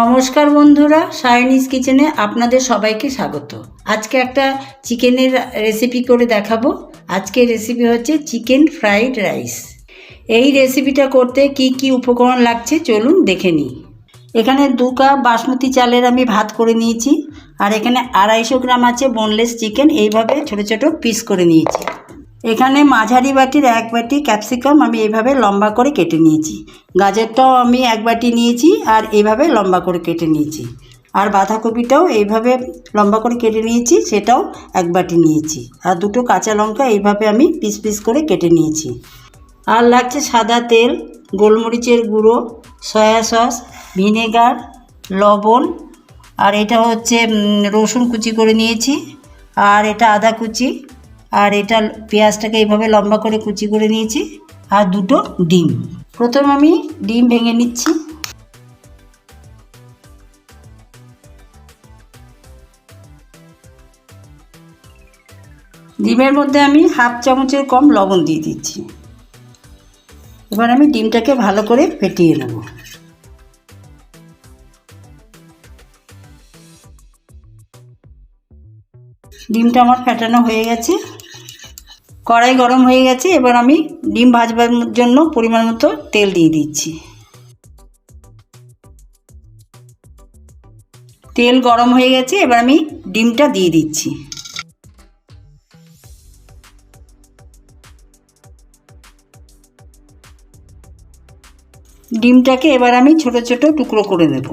নমস্কার বন্ধুরা সায়নিস কিচেনে আপনাদের সবাইকে স্বাগত। আজকে একটা চিকেনের রেসিপি করে দেখাবো। আজকের রেসিপি হচ্ছে চিকেন ফ্রাইড রাইস। এই রেসিপিটা করতে কি কি উপকরণ লাগছে চলুন দেখে নিই। এখানে দু কাপ বাসমতি চালের আমি ভাত করে নিয়েছি, আর এখানে আড়াইশো গ্রাম আছে বোনলেস চিকেন এইভাবে ছোট ছোট পিস করে নিয়েছি। এখানে মাঝারি বাটির এক বাটি ক্যাপসিকাম আমি এইভাবে লম্বা করে কেটে নিয়েছি। গাজরটাও আমি এক বাটি নিয়েছি আর এইভাবে লম্বা করে কেটে নিয়েছি। আর বাঁধাকপিটাও এইভাবে লম্বা করে কেটে নিয়েছি, সেটাও এক বাটি নিয়েছি। আর দুটো কাঁচা লঙ্কা এইভাবে আমি পিস পিস করে কেটে নিয়েছি। আর লাগছে সাদা তেল, গোলমরিচের গুঁড়ো, সয়া সস, ভিনেগার, লবণ। আর এটা হচ্ছে রসুন কুচি করে নিয়েছি। আর এটা আদা কুচি। আর এটা পেঁয়াজটাকে এইভাবে লম্বা করে কুচি করে নিয়েছি আর দুটো ডিম। প্রথম আমি ডিম ভেঙে নিচ্ছি। ডিমের মধ্যে আমি হাফ চামচের কম লবণ দিয়ে দিচ্ছি। এবার আমি ডিমটাকে ভালো করে ফেটিয়ে নেব। ডিমটা আমার ফেটানো হয়ে গেছে। কড়াই গরম হয়ে গেছে, এবার আমি ডিম ভাজবার জন্য পরিমাণ মতো তেল দিয়ে দিচ্ছি। তেল গরম হয়ে গেছে, এবার আমি ডিমটা দিয়ে দিচ্ছি। ডিমটাকে এবার আমি ছোট ছোট টুকরো করে দেব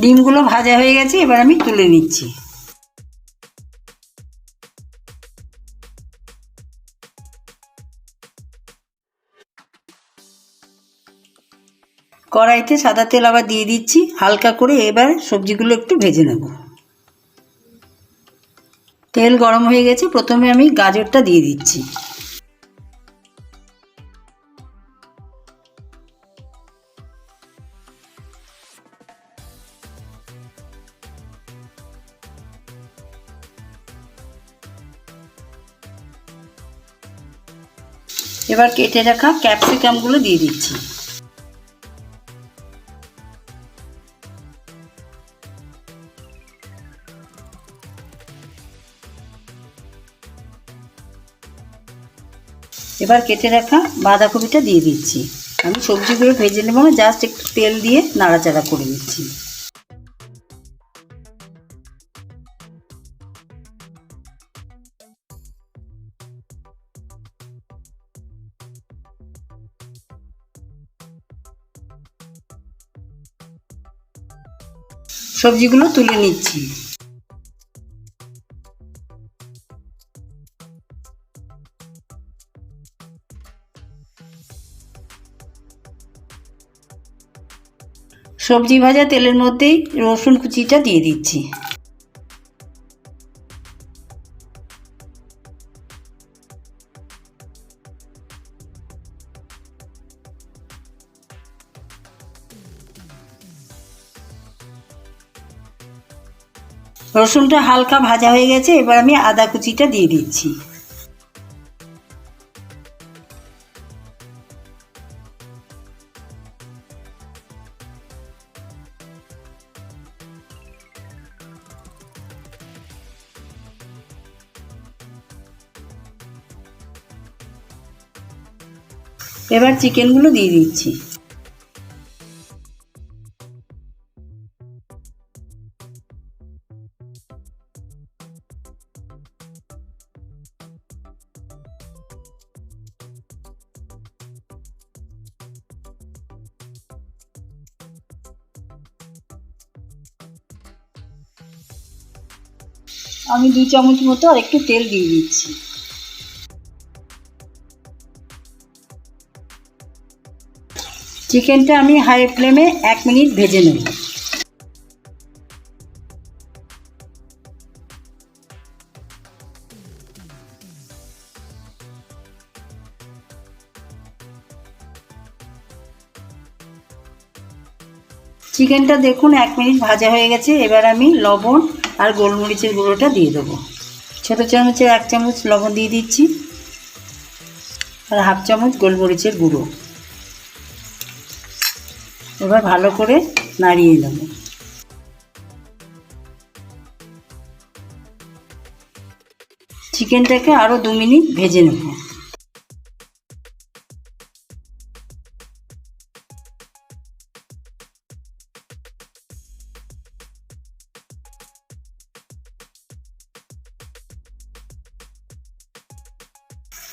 ডিমগুলো ভাজা হয়ে গেছে, এবার আমি তুলে নিচ্ছি। কড়াইতে সাদা তেল আবার দিয়ে দিচ্ছি, হালকা করে এবার সবজিগুলো একটু ভেজে নেব। তেল গরম হয়ে গেছে, প্রথমে আমি গাজরটা দিয়ে দিচ্ছি। এবার কেটে রাখা ক্যাপসিকামগুলো দিয়ে দিচ্ছি। এবার কেটে রাখা বাঁধাকপিটা দিয়ে দিচ্ছি। আমি সবজিগুলো ভেজে নেব জাস্ট একটু তেল দিয়ে নাড়াচাড়া করে নিচ্ছি। সবজিগুলো তুলে নিচ্ছি। সবজি ভাজা তেলের মধ্যেই রসুন কুচিটা দিয়ে দিচ্ছি। রসুনটা হালকা ভাজা হয়ে গেছে, এবার আমি আদা কুচিটা দিয়ে দিচ্ছি। এবার চিকেনগুলো দিয়ে দিচ্ছি। আমি দু চামচ মতো আর একটু তেল দিয়ে দিচ্ছি। চিকেনটা আমি হাই ফ্লেমে এক মিনিট ভেজে নেব। চিকেনটা দেখুন এক মিনিট ভাজা হয়ে গেছে। এবার আমি লবণ আর গোলমরিচের গুঁড়োটা দিয়ে দেবো। ছোটো চামচের এক চামচ লবণ দিয়ে দিচ্ছি। আর হাফ চামচ গোলমরিচের গুঁড়ো। এবার ভালো করে নাড়িয়ে নেব। চিকেনটাকে আরও দু মিনিট ভেজে নেব।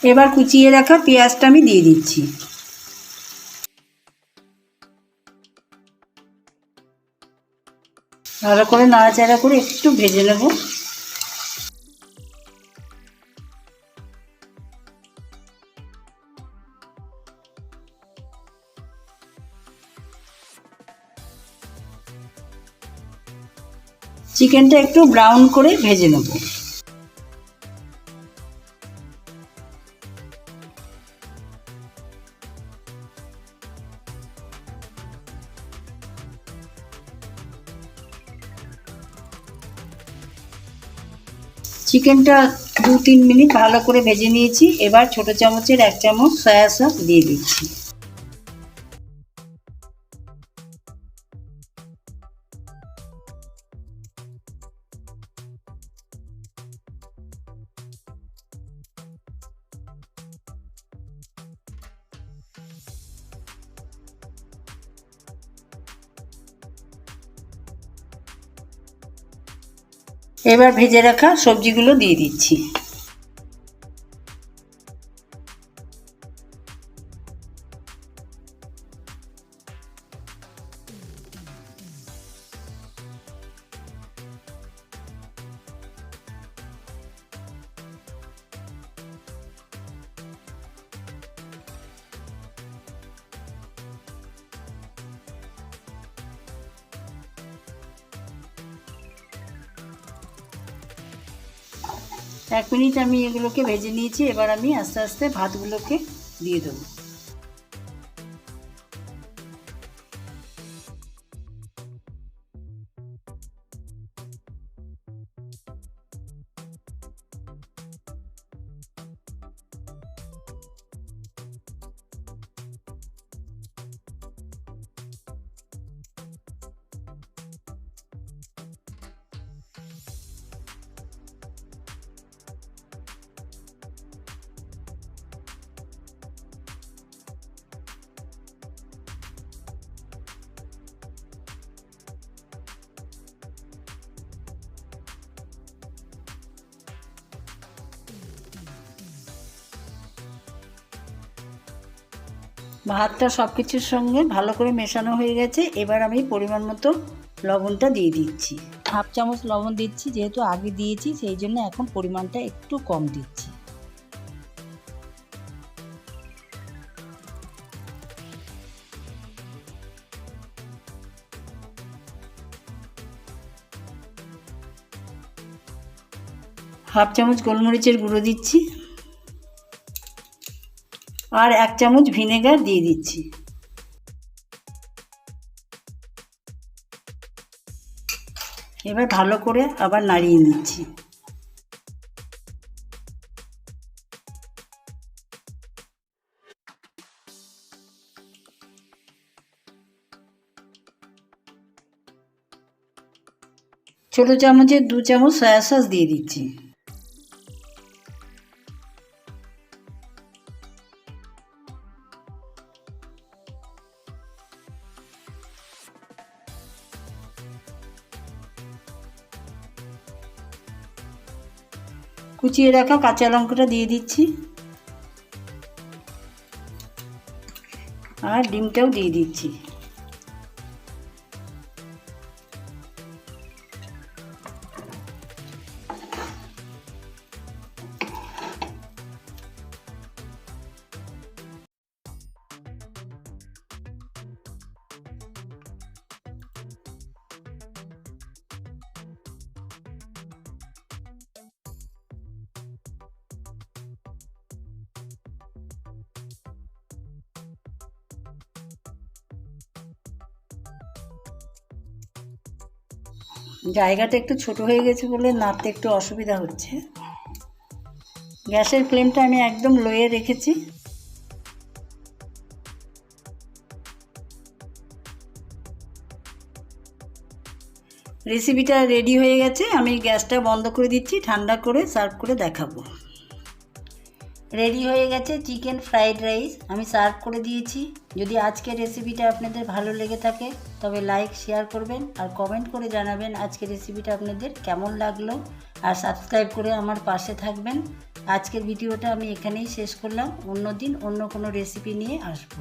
এবার কুচিয়ে রাখা পেঁয়াজটা আমি দিয়ে দিচ্ছি। ভালো করে নাড়াচাড়া করে একটু ভেজে নেব। চিকেনটা একটু ব্রাউন করে ভেজে নেব। চিকেনটা দু তিন মিনিট ভালো করে ভেজে নিয়েছি। এবার ছোট চামচের এক চামচ সয়া সস দিয়ে দিচ্ছি। এবার ভেজে রাখা সবজিগুলো দিয়ে দিচ্ছি। এক মিনিট আমি এগুলোকে ভেজে নিয়েছি এবার আমি আস্তে আস্তে ভাতগুলোকে দিয়ে দেবো। ভাতটা সব কিছুর সঙ্গে ভালো করে মেশানো হয়ে গেছে। এবার আমি পরিমাণ মতো লবণটা দিয়ে দিচ্ছি। হাফ চামচ লবণ দিচ্ছি, যেহেতু আগে দিয়েছি, সেই জন্য এখন পরিমাণটা একটু কম দিচ্ছি। হাফ চামচ গোলমরিচের গুঁড়ো দিচ্ছি। আর এক চামচ ভিনেগার দিয়ে দিচ্ছি। এবার ভালো করে আবার নাড়িয়ে নিচ্ছি। ছোট চামচের দু চামচ সয়া সস দিয়ে দিচ্ছি। কুচিয়ে রাখা কাঁচা লঙ্কাটা দিয়ে দিচ্ছি। আর ডিমটাও দিয়ে দিচ্ছি। জায়গাটা একটু ছোট হয়ে গেছে বলে নাড়তে একটু অসুবিধা হচ্ছে। গ্যাসের ফ্লেমটা আমি একদম লোয়ে রেখেছি। রেসিপিটা রেডি হয়ে গেছে, আমি গ্যাসটা বন্ধ করে দিচ্ছি, ঠান্ডা করে সার্ভ করে দেখাবো। রেডি হয়ে গেছে চিকেন ফ্রাইড রাইস। আমি সার্ভ করে দিয়েছি। যদি আজকের রেসিপিটা আপনাদের ভালো লেগে থাকে, তবে লাইক, শেয়ার করবেন আর কমেন্ট করে জানাবেন আজকের রেসিপিটা আপনাদের কেমন লাগল। আর সাবস্ক্রাইব করে আমার পাশে থাকবেন। আজকের ভিডিওটা আমি এখানেই শেষ করলাম। অন্য দিন অন্য কোনো রেসিপি নিয়ে আসব।